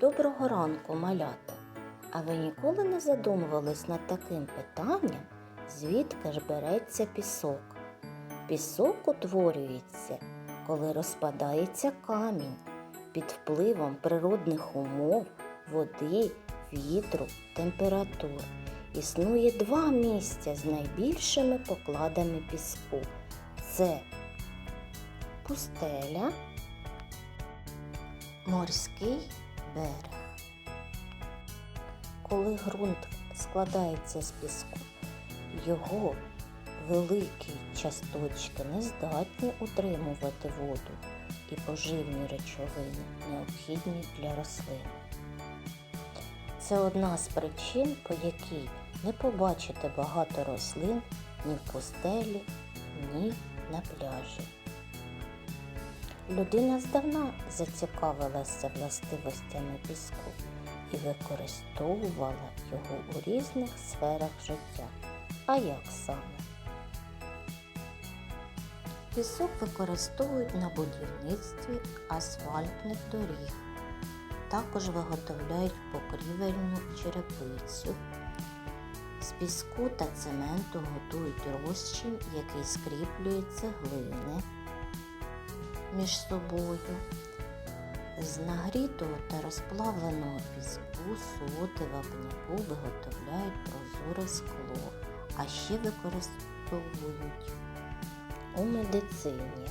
Доброго ранку, малята! А ви ніколи не задумувались над таким питанням, звідки ж береться пісок? Пісок утворюється, коли розпадається камінь під впливом природних умов, води, вітру, температур. Існує два місця з найбільшими покладами піску. Це пустеля, морський берег. Коли ґрунт складається з піску, його великі часточки не здатні утримувати воду і поживні речовини, необхідні для рослин. Це одна з причин, по якій не побачите багато рослин ні в пустелі, ні на пляжі. Людина здавна зацікавилася властивостями піску і використовувала його у різних сферах життя. А як саме? Пісок використовують на будівництві асфальтних доріг. Також виготовляють покрівельну черепицю. З піску та цементу готують розчин, який скріплює цеглини між собою. З нагрітого та розплавленого піску, соти, вапняку виготовляють прозоре скло, а ще використовують у медицині.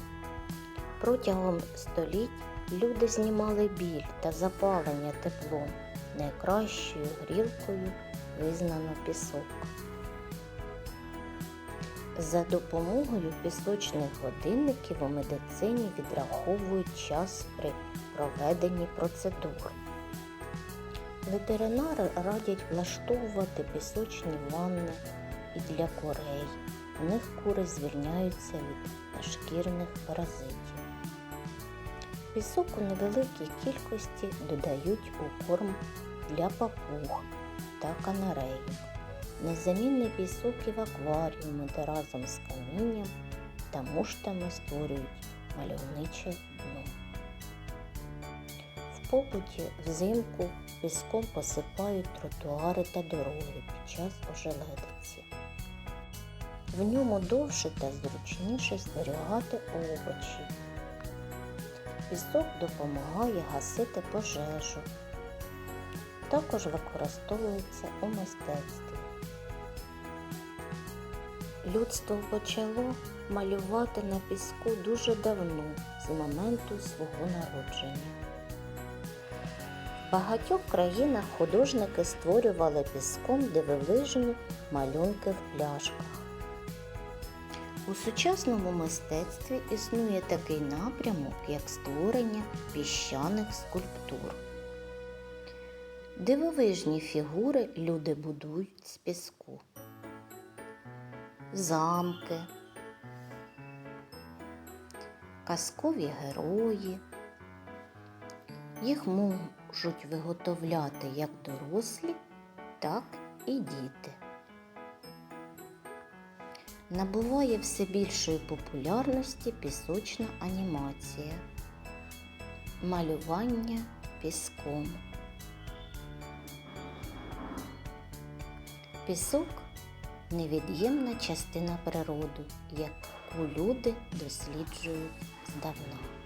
Протягом століть люди знімали біль та запалення теплом. Найкращою грілкою визнано пісок. За допомогою пісочних годинників у медицині відраховують час при проведенні процедур. Ветеринари радять влаштовувати пісочні ванни і для курей. В них кури звільняються від нашкірних паразитів. Пісок у невеликій кількості додають у корм для папуг та канарейок. Незамінний пісок і в акваріумі, де разом з камінням та муштами створюють мальовниче дно. В побуті взимку піском посипають тротуари та дороги під час ожеледиці. В ньому довше та зручніше зберігати овочі. Пісок допомагає гасити пожежу. Також використовується у мистецтві. Людство почало малювати на піску дуже давно, з моменту свого народження. В багатьох країнах художники створювали піском дивовижні малюнки в пляшках. У сучасному мистецтві існує такий напрямок, як створення піщаних скульптур. Дивовижні фігури люди будують з піску. Замки, казкові герої. Їх можуть виготовляти як дорослі, так і діти. Набуває все більшої популярності пісочна анімація, малювання піском. Пісок невід'ємна частина природи, яку люди досліджують здавна.